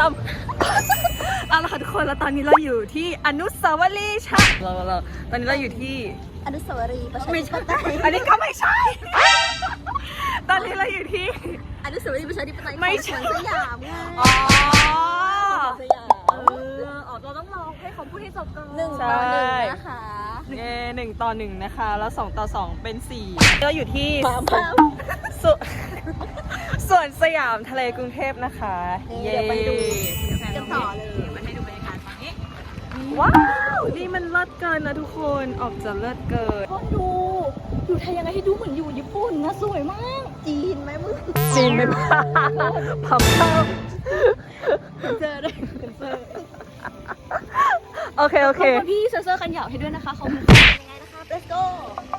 สามเอาละค่ะทุกคนแล้วตอนนี้เราอยู่ที่อนุสาวรีย์ชาติเราเราตอนนี้เราอยู่ที่ อนุสาวรีย์ประชาไม่ธิปใช่ไตยอันนี้ก็ไม่ใช่ ตอนนี้เราอยู่ที่ อนุสาวรีย์ประชาธิปไตยไม่ใช่ ของสยามไงอ๋อสยามเอออ๋อเราต้องรอให้เขาพูดให้จบก่อนหนึ่งใช่ต่อหนึ่งนะคะเย้หนึ่งต่อหนึ่งนะคะ แล้วสองต่อสองเป็นสี่เราอยู่ที่พามพามสวน สวนสยามทะเลกรุงเทพนะคะเดี๋ยวไปดูกันต่อเลยมาให้ดูบรรยากาศตอนนี้ว้าว นี่มันเลิศเกินนะทุกคนออกจะเลิศเกินพ่อดูอยู่ไทยยังไงให้ดูเหมือนอยู่ญี่ปุ่นนะสวยมาก จีนไหมมึงจีนไม่พาพับเข้าเจอได้เจอโอเค โอเคขอบคุณพี่เซอร์เซอร์กันหยาบให้ด้วยนะคะเขาเป็นยังไงนะคะ let's go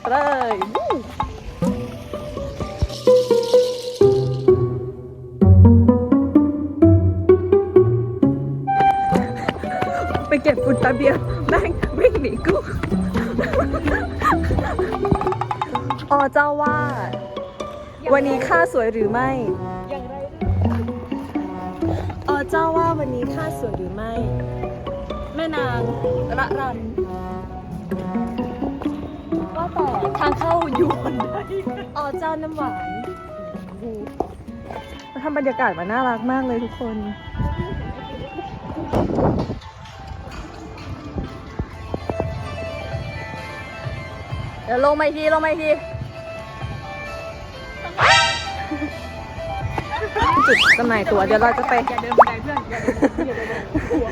เลย วันนี้ข้าสวยหรือไม่ อย่างไรอ๋อเจ้าว่าวันนี้ข้าสวยหรือไม่ แม่นางระรันว่าแต่ทางเข้าอยู่บนใดอ๋อเจ้าน้ำหวานมาทำบรรยากาศมาน่ารักมากเลยทุกคนเดี๋ยวลงมาทีลงมาที จุดจำหน่ายตั๋วเดี๋ยวเราจะไป อย่าเดินบันไดเพื่อนอย่าเดินอย่าเดินหัว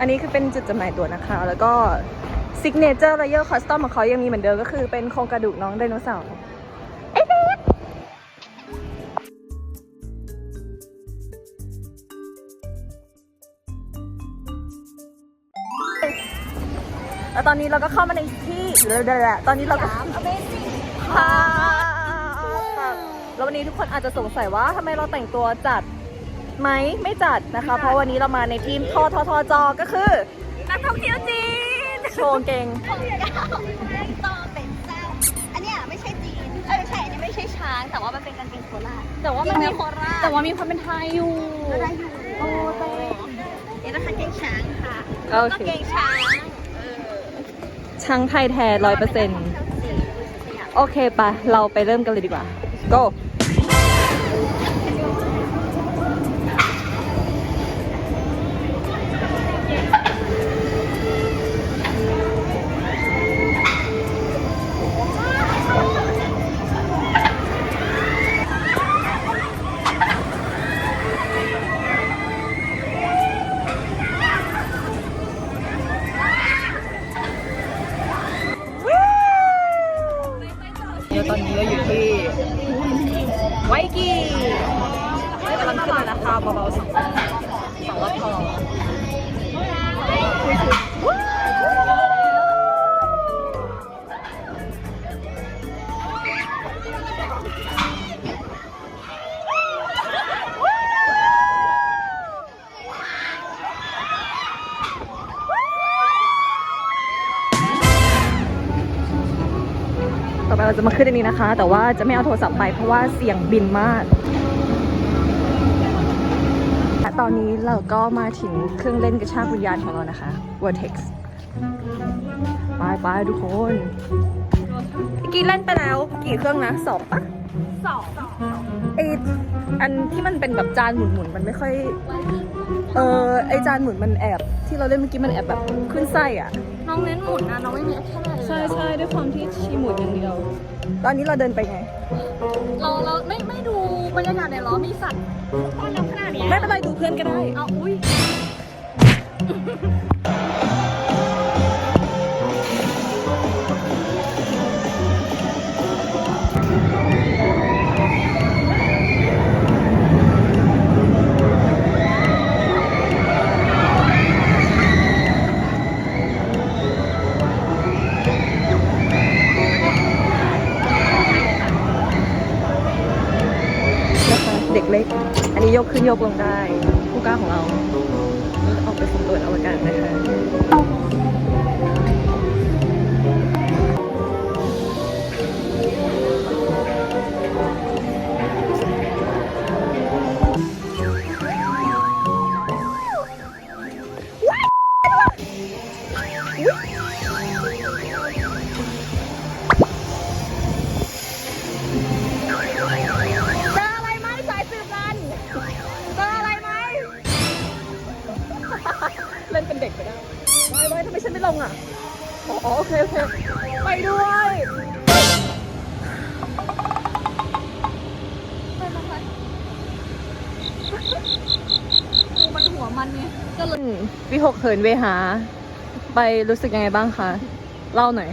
อันนี้คือเป็นจุดจำหน่ายตั๋วนะคะ แล้วก็ซิกเนเจอร์ a เยอร์คอสตอมของเขายังมีเหมือนเดิมก็คือเป็นโครงกระดูกน้องไดโนเสาร์ไอ้เด็กแล้วตอนนี้เราก็เข้ามาในที่เดี๋ยวๆๆตอนนี้เราก็สาม Amazing ค่ะ แล้ววันนี้ทุกคนอาจจะสงสัยว่าทำไมเราแต่งตัวจัดไหมไม่จัดนะคะ เพราะวันนี้เรามาในทีมทอทอทอจอก็คือ นักท่องเที่ยวจีนโชว์เก่งท่องเที่ยวต่อเป็นเจ้าอันเนี้ยไม่ใช่จีนเอ้ยไม่ใช่อันนี้ไม่ใช่ช้าง แต่ว่ามันเป็นการเป็นโคราชแต่ว่ามันมีโคราชแต่ว่ามีความเป็นไทยอยู่ก็ได้อยู่โอ้แต่เดี๋ยวนะคะเก่งช้างค่ะโอก็เคเก่งช้างเออช่างไทยแท้ร้อยเปอร์เซ็นต์จีนสยามโอเคปะเราไปเริ่มกันเลยดีกว่า go เราจะมาขึ้นอันนี้นะคะ แต่ว่าจะไม่เอาโทรศัพท์ไปเพราะว่าเสียงบินมากและตอนนี้เราก็มาถึงเครื่องเล่นกระชากวิญญาณของเรานะคะ Vortex ไปไปๆทุกคนเมื่อกี้เล่นไปแล้วกี่เครื่องนะสองปะสองไออันที่มันเป็นแบบจานหมุนๆมันไม่ค่อย เออไอจานหมุนมันแอบ ที่เราเล่นเมื่อกี้มันแอบแบบขึ้นไส้อะ น้องเน้นหมุนนะน้องไม่มีแอคชั่นอะไรเลยใช่ใช่ด้วยความที่ชีหมุนอย่างเดียว ตอนนี้เราเดินไปไง เราเราไม่ไม่ดูบรรยากาศในล้อมีสัตว์ต้อนรับขนาดนี้ไม่เป็นไรดูเพื่อนก็ได้ เอาอุ้ย โยกลงได้ผู้กล้าของเราออกไปสำรวจอวกาศนะคะ ฉันไม่ลงอะอ๋อโอเคโอเคไปด้วยไปมาไปกูมันหัวมันไงก็เลยวิหกเขินเวหา ไปรู้สึกยังไงบ้างคะเล่าหน่อย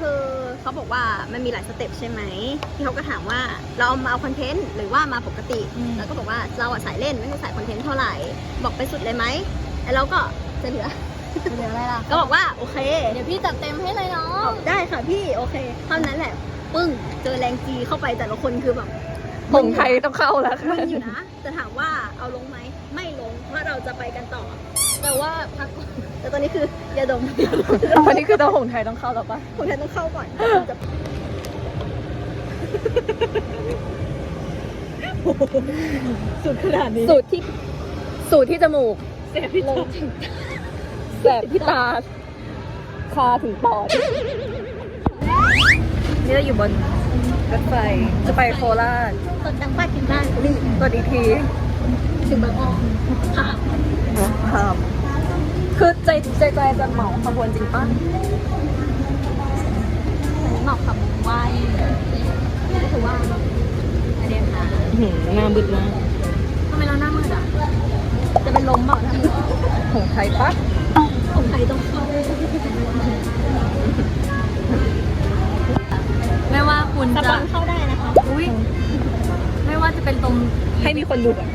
คือเขาบอกว่ามันมีหลายสเต็ปใช่ไหมที่เขาก็ถามว่าเราเอามาเอาคอนเทนต์หรือว่ามาปกติ แล้วก็บอกว่าเราอะสายเล่นไม่ใช่สายคอนเทนต์เท่าไหร่ บอกไปสุดเลยไหมไอเราก็จะเหลือ เหลืออะไรล่ะ ก็บอกว่าโอเค เดี๋ยวพี่จัดเต็มให้เลยเนาะได้ค่ะพี่โอเคเท่านั้นแหละ ปึ้ง เจอแรงจีเข้าไปแต่ละคนคือแบบผงไทยต้องเข้าแล้วค่ะมึนอยู่นะ แต่ถามว่าเอาลงไหม ไม่ลง เพราะเราจะไปกันต่อ แต่ว่าพักก่อนแต่ตอนนี้คือยาดมวันนี้คือตัวผงไทยต้องเข้าแล้วปะคนไทยต้องเข้าก่อนจะสุดขนาดนี้ สูตรที่ สูตรที่จมูกเสียพี่ลงถึง แสบที่ตา คาถึงปอด นี่เราอยู่บนรถไฟจะไปโคราชตดดังป้ากินบ้านนี่สวัสดีทีถึงบางอ้อค่ะครับคือใจใจใจจะเหมาขบวนจริงปะ ให้มีคนดูอะ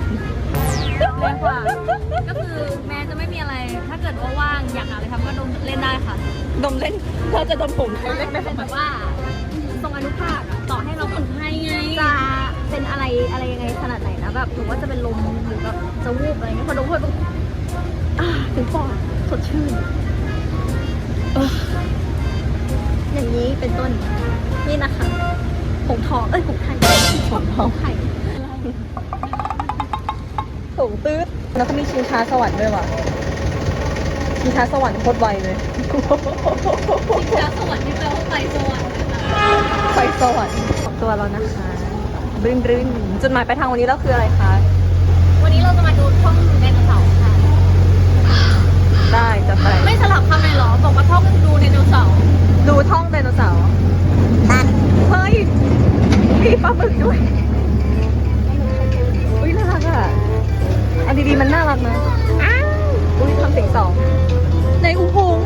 แรงกว่า ก็คือแม้จะไม่มีอะไร ถ้าเกิดว่าว่างอยากหาอะไรทำก็ดมเล่นได้ค่ะดมเล่นเราจะดมผงไทยเล็กไหมเป็นแบบว่าทรงอนุภาคอะต่อให้เราฝึกให้ไงจะเป็นอะไรอะไรยังไงขนาดไหนนะแบบหรือว่าจะเป็นลมหรือแบบจะวูบอะไรเงี้ยพอดมเข้าไปปุ๊บอ่าถึงปอดสดชื่นเอออย่างนี้เป็นต้นนี่นะคะผงทองเอ้ยผงไทยผงทองไท ยผงตื้ดแล้วก็มีชิงช้าสวรรค์ด้วยว่ะชิงช้าสวรรค์โคตรไวเลยชิงช้าสวรรค์ที่แปลว่าไปสวรรค์นะคะไฟสวรรค์ของตัวเรานะคะบริ้นบริ้นจุดหมายปลายทางวันนี้เราคืออะไรคะวันนี้เราจะมาดูท่องไดโนเสาร์ค่ะได้จะไปไม่สลับคำเลยเหรอบอกว่าท่องดูไดโนเสาร์ดูท่องไดโนเสาร์เฮ้ยมีปลาหมึกด้วยอุ้ยน่ารักอะ อันดีๆมันน่ารักนะอ้าวอุ้ยทำเสียงสองในอุ้งพุง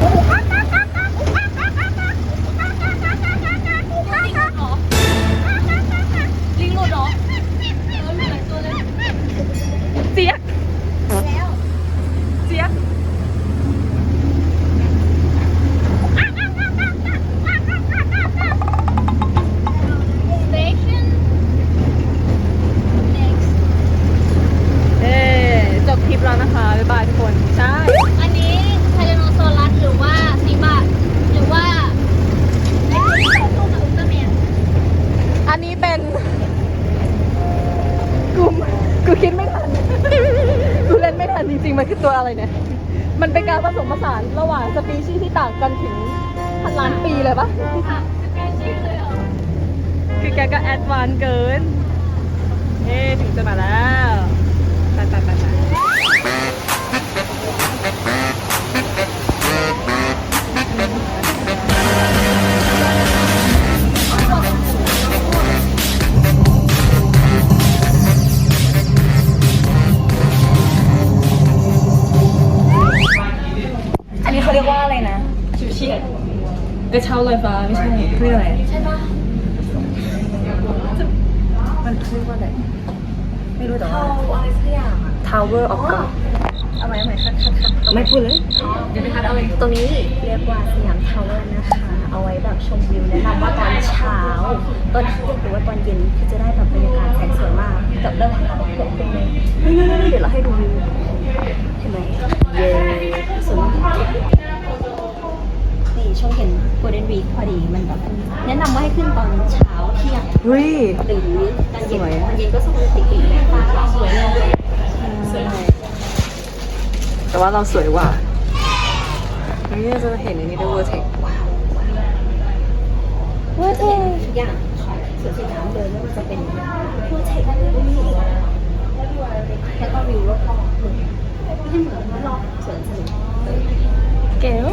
Oh, อตัวอะไรเนี่ย มันเป็นการผสมผสานระหว่างสปีชีส์ที่ต่างกันถึงพันล้านปีเลยปะค่ะสเปเชียลเลยเหรอคือแกก็แอดวานซ์เกินเฮ้ถึงจะมาแล้วไปไปไปไป ระเช้าลอยฟ้าไม่ใช่เรียกอะไรใช่ปะมันเรียกว่าอะไรไม่รู้แต่ว่าเอาอะไรสักอย่างอะ Tower of God เอาไหมเอาไหมคัดคัดคัดไม่พูดเลยเดี๋ยวไปคัดเอาเองตรงนี้เรียกว่าสยามทาวเวอร์นะคะ เอาไว้แบบชมวิวแนะนำว่าตอนเช้าตอนเที่ยงหรือว่าตอนเย็นคือจะได้แบบบรรยากาศแสงสวยมากกับเรื่องของเกิดขึ้นเลยนี่นี่นี่เดี๋ยวเราให้ดูวิวเห็นไหมเย้สวยมากนี่ ช่วงเห็น Golden Week พอดีมันแบบแนะนำว่าให้ขึ้นตอนเช้าเที่ยงเฮ้ย หรือตอนเย็นสวย ตอนเย็นก็สกุลติกอีกฟ้าสวยเลยสวยเลยแต่ว่าเราสวยกว่านี่จะเห็นอันนี้ด้วย Vertex เว่าเท่ทุกอย่างสวนสยามเลยไม่ว่าจะเป็นพวกเทคโนโลยีแล้วก็วิวรอบๆเลยที่เหมือนรอบสวนสนุก เก๋ว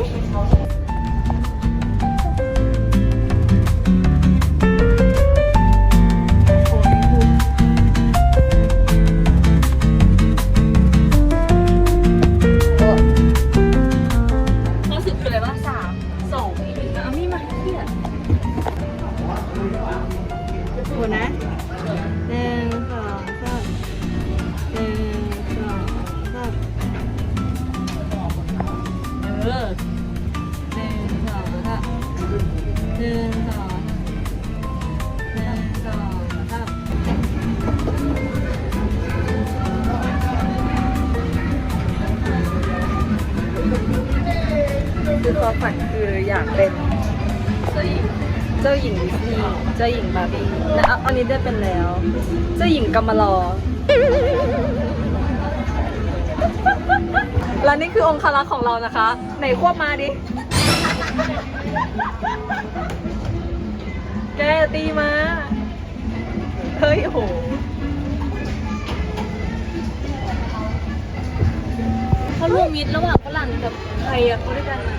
คุณนะ อนนี้ได้เป็นแล้ว เจ้าหญิงกำมะลอ และนี่คือองคลักษ์ของเรานะคะ ไหนควบมาดิ แกตีมา เฮ้ยโหเขารวมมิตรระหว่างฝรั่งกับไทยอะเขาด้วยกันอะ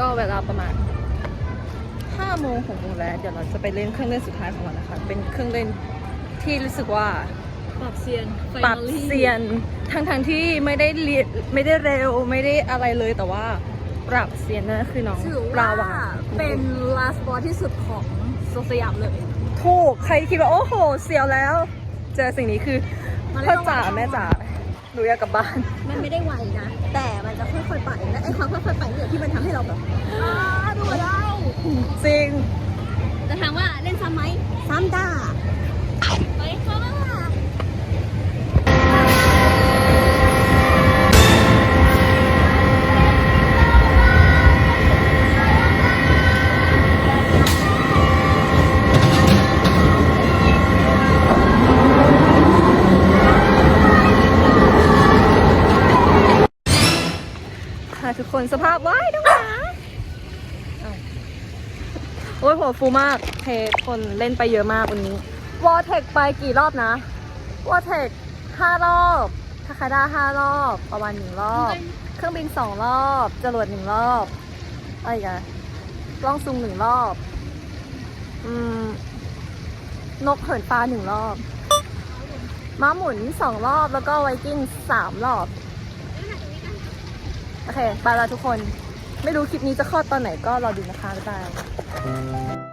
ก็เวลาประมาณ5โมง6โมงแล้ว เดี๋ยวเราจะไปเล่นเครื่องเล่นสุดท้ายของเรานะคะ เป็นเครื่องเล่นที่รู้สึกว่าปรับเซียนปรับเซียนทั้งทงๆที่ไม่ได้เรียนไม่ได้เร็วไม่ได้อะไรเลยแต่ว่าปรับเซียนนั่นคือน้องถือปลาว่าวานเป็น last spot ที่สุดของโซสยามเลย ถูกใครคิดว่าโอ้โห เสียวแล้ว เจอสิ่งนี้คือมาเล่นพ่อจ๋าเอาไว้แม่จ๋าห นูอยากกลับบ้าน มันไม่ได้ไวนะ แต่มันจะค่อยๆไปและไอ้ความค่อยๆไปเนี่ยที่มันทำให้เราแบบอ้าดูเราจริงจะถามว่าเล่นซ้ำไหมซ้ำด้า นสภาพว้ายน้องหมาอ้าวโอ้ยหัวฟูมากเทคนเล่นไปเยอะมากวันนี้วอเทคไปกี่รอบนะวอเทคห้ารอบทาคาด้าห้ารอบประมาณหนึ่งรอบ เครื่องบินสองรอบจรวดหนึ่งรอบอะไรกันล้องซุงหนึ่งรอบ อืม นกเหินฟ้าหนึ่งรอบม้าหมุนสองรอบแล้วก็ไวกิ้งสามรอบ โอเคไปแล้วทุกคน ไม่รู้คลิปนี้จะคลอดตอนไหนก็รอดูนะคะบ๊ายบาย